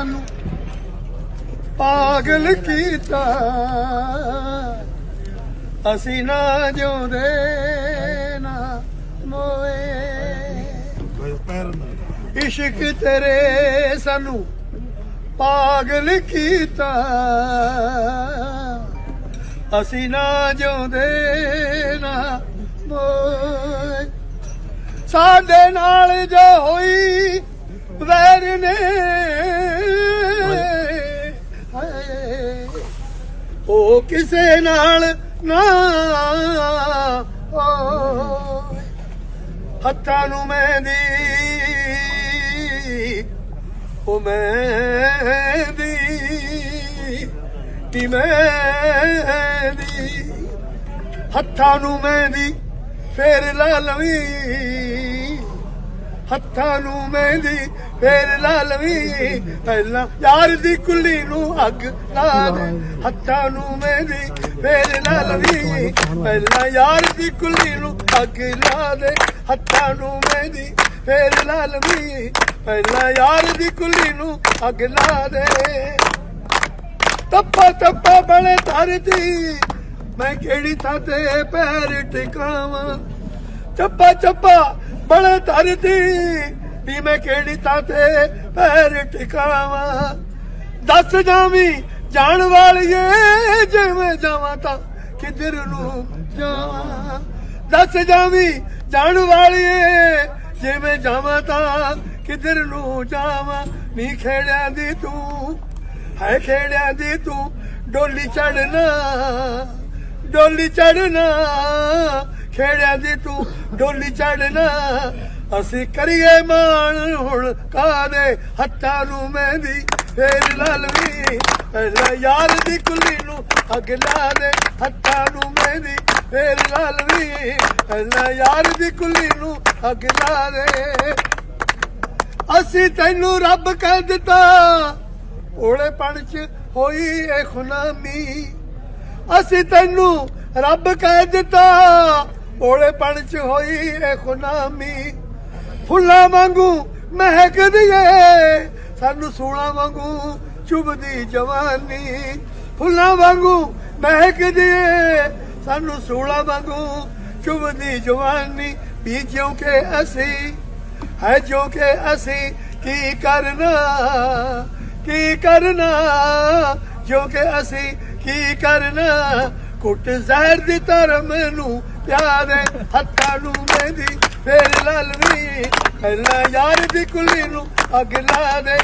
ਸਾਨੂੰ ਪਾਗਲ ਕੀਤਾ। ਅਸੀਂ ਨਾ ਜਿਉਂਦੇ, ਨਾ ਮੋਏ। ਇਸ਼ਕ ਤੇਰੇ ਸਾਨੂੰ ਪਾਗਲ ਕੀਤਾ। ਅਸੀਂ ਨਾ ਜਿਉਂਦੇ, ਨਾ ਮੋਏ। ਸਾਡੇ ਨਾਲ ਜੋ ਹੋਈ ਵੈਰ ਨੇ ਉਹ ਕਿਸੇ ਨਾਲ ਨਾ। ਹੋਏ। ਹੱਥਾਂ ਨੂੰ ਮਹਿੰਦੀ। ਉਹ ਮਹਿੰਦੀ। ਨੀ ਮਹਿੰਦੀ। ਹੱਥਾਂ ਨੂੰ ਮਹਿੰਦੀ, ਫੇਰ ਲਾ ਲਵੀ। ਹੱਥਾਂ ਨੂੰ ਮਹਿੰਦੀ ਫੇਰ ਲਾ ਲਵੀਂ ਪਹਿਲਾਂ ਯਾਰ ਦੀ ਕੁੱਲੀ ਨੂੰ ਅੱਗ ਲਾ ਦੇ ਹੱਥਾਂ ਨੂੰ ਮਹਿੰਦੀ ਫੇਰ ਲਾ ਲਵੀਂ ਪਹਿਲਾਂ ਯਾਰ ਦੀ ਕੁੱਲੀ ਨੂੰ ਅੱਗ ਲਾ ਦੇ ਹੱਥਾਂ ਨੂੰ ਮਹਿੰਦੀ ਫੇਰ ਲਾ ਲਵੀਂ ਪਹਿਲਾਂ ਯਾਰ ਦੀ ਕੁੱਲੀ ਨੂੰ ਅੱਗ ਲਾ ਦੇ। ਤੱਪਾ ਤੱਪਾ ਬਲੇ ਧਰਤੀ ਮੈਂ ਕਿਹੜੀ ਥਾਂ ਤੇ ਪੈਰ ਟਿਕਾਵਾਂ? ਚੱਪਾ ਚੱਪਾ ਬਲੇ ਧਰਤੀ ਵੀ ਮੈਂ ਕਿਹੜੀ ਤਾਂ ਤੇ ਪੈਰ ਟਿਕਾਵਾਂ? ਦੱਸ ਜਾਵੀਂ, ਜਾਣ ਵਾਲੀਏ ਮੈਂ ਜਾਵਾਂ ਤਾਂ ਕਿੱਧਰ ਨੂੰ ਜਾਵਾਂ? ਦੱਸ ਜਾਵੀਂ, ਜਾਣ ਵਾਲੀਏ ਮੈਂ ਜਾਵਾਂ ਤਾਂ ਕਿਧਰ ਨੂੰ ਜਾਵਾਂ? ਨੀ ਖੇੜਿਆਂ ਦੀ ਤੂੰ ਹੈ ਖੇੜਿਆਂ ਦੀ ਤੂੰ, ਡੋਲੀ ਚੜਨਾ ਡੋਲੀ ਚੜਨਾ ਖੇੜਿਆਂ ਦੀ ਤੂੰ, ਡੋਲੀ ਚੜਨਾ ਅਸੀਂ ਕਰੀਏ ਮਾਣ ਹੁਣ ਕਾਦੇ ਹੱਥਾਂ ਨੂੰ ਮਹਿੰਦੀ? ਫੇਰ ਲਲਵੀ ਪਹਿਲਾਂ ਯਾਰ ਦੀ ਕੁੱਲੀ ਨੂੰ ਅੱਗ ਲਾ ਦੇ ਹੱਥਾਂ ਨੂੰ ਮਹਿੰਦੀ। ਫੇਰ ਲਲਵੀ ਪਹਿਲਾਂ ਯਾਰ ਦੀ ਕੁੱਲੀ ਨੂੰ ਅੱਗ ਲਾ ਦੇ। ਅਸੀਂ ਤੈਨੂੰ ਰੱਬ ਕਹਿ ਦਿੱਤਾ ਓਲੇ ਪਣ ਚ ਹੋਈ ਏ ਖੁਨਾਮੀ। ਅਸੀਂ ਤੈਨੂੰ ਰੱਬ ਕਹਿ ਦਿੱਤਾ ਓਲੇ ਪਣ ਚ ਹੋਈ ਏ ਖੁਨਾਮੀ। ਫੁੱਲਾਂ ਵਾਂਗੂ ਮਹਿਕਦੀ ਏ। ਸਾਨੂੰ ਸੂਲਾਂ ਵਾਂਗੂ ਚੁਬਦੀ ਜਵਾਨੀ। ਫੁੱਲਾਂ ਵਾਂਗੂ ਮਹਿਕਦੀ ਏ। ਸਾਨੂੰ ਸੂਲਾਂ ਵਾਂਗੂ ਚੁਬਦੀ ਜਵਾਨੀ। ਵੀ ਕਿ ਅਸੀਂ, ਹੈ ਜੋ ਕਿ ਅਸੀਂ ਕੀ ਕਰਨਾ ਕੀ ਕਰਨਾ? ਜੋ ਕਿ ਅਸੀਂ ਕੀ ਕਰਨਾ? ਕੁੱਟ ਜ਼ਹਿਰ ਦੀ ਧਰਮ ਨੂੰ ਪਿਆਰੇ ਹੱਥਾਂ ਨੂੰ ਮਹਿੰਦੀ ਫੇਰ ਲਲਵੀ ਪਹਿਲਾਂ ਯਾਰ ਦੀ ਕੁੱਲੀ ਨੂੰ ਅੱਗ ਲਾ ਦੇ